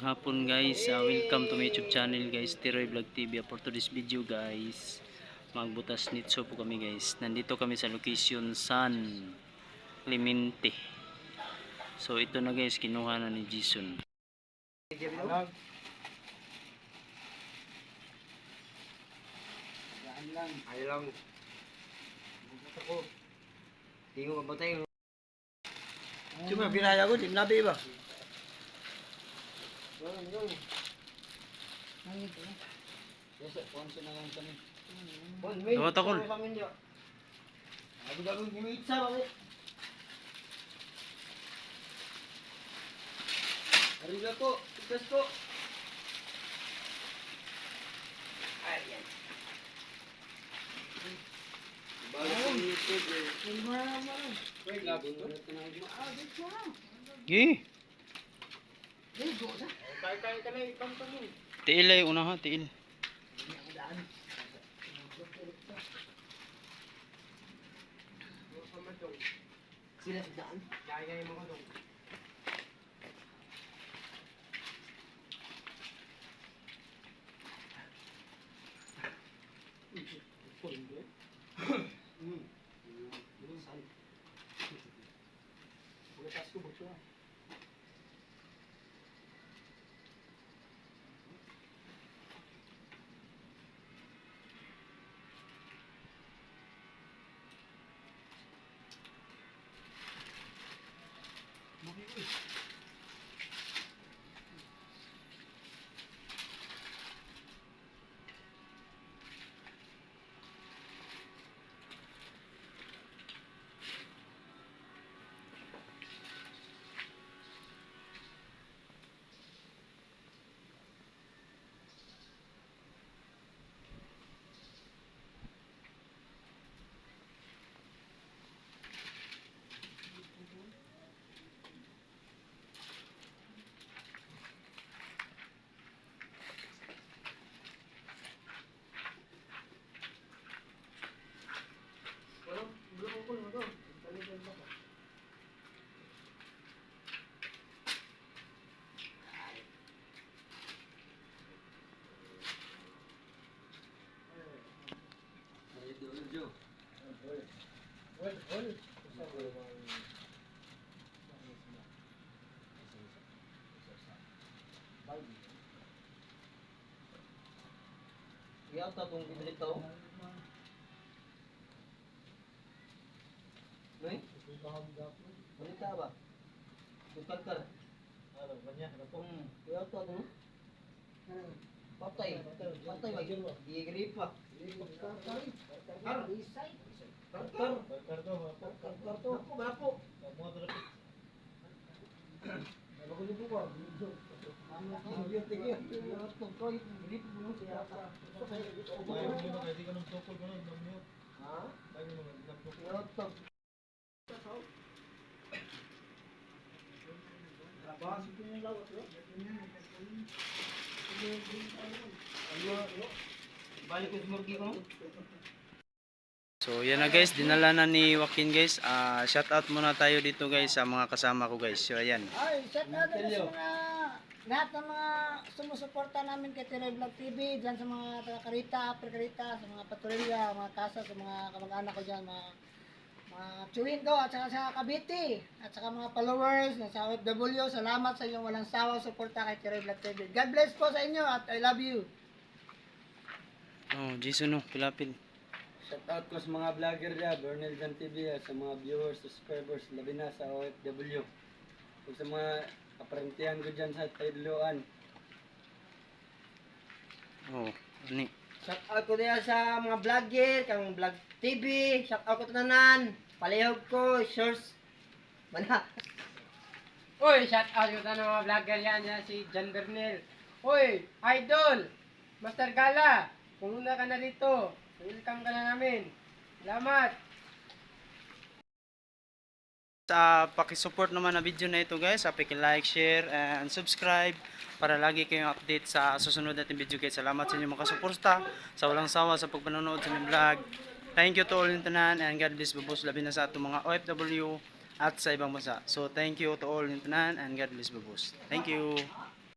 hapon guys, uh, welcome to my YouTube channel guys, Tiroy Vlog TV. For today's video guys, magbutas nitso po kami guys. Nandito kami sa location San Clemente. So ito na guys, kinuha na ni Jason. Ayaw lang. Di mo mabatay. Cuma binaya ko, di nabi ba? Dawa takol. Aku dah pergi mitsa ba? Hari ko, tugas ko. Ayan. Bago ko YouTube eh. Wait, labi to. Gi, Kaya-kaya ka na ibang tanong. tiil ay una ha, tiil. Sila sa daan. Kaya mo ko dong. Yata tong bibili tao. Noy? Balita ba? Tukar kar. Ano, banyak na to. Hmm, yata to. Patay. Patay ba? Di pa. Kar. Kar kar. Kar to. Kar kar to. Ako ba ako? Bago ni buwa. Ang biyo tige. Yata to. Grip mo siya. Ha? Yata. Balik ko sa murgi ko. So yan na guys, dinala na ni Joaquin guys. Ah, shout out muna tayo dito guys sa mga kasama ko guys. So ayan. Ay, shout out na sa mga lahat ng mga sumusuporta namin kay Tiroy Vlog TV, dyan sa mga taga Carita, Upper Carita, sa mga patrolya, mga kasa, sa mga kamag-anak ko dyan, mga mga chewin ko, at saka sa Cavite, at saka mga followers na sa OFW, salamat sa inyong walang sawang suporta kay Tiroy Vlog TV. God bless po sa inyo at I love you. Oh, Jason no, pilapil. Shout out ko sa mga vlogger dyan, Bernal Jan TV, sa mga viewers, subscribers, labi na sa OFW. Ug sa mga kaparentihan ko dyan sa Taidloan. Oh, ani. Shout out ko diya sa mga vlogger, kang vlog TV, shout out ko tanan. Palihog ko, shorts. Mana? Uy, shout out ko na mga vlogger yan, yan si John Bernel. Uy, idol! Master Gala, pumunta ka na dito. Welcome ka na namin. Salamat! Sa paki-support naman na video na ito guys, sa paki-like, share, and subscribe para lagi kayong update sa susunod natin video guys. Salamat sa inyo mga suporta sa walang sawa sa pagpanonood sa aming vlog. Thank you to all yung tanan and God bless babos labi na sa atong mga OFW at sa ibang bansa. So thank you to all yung tanan and God bless babos. Thank you.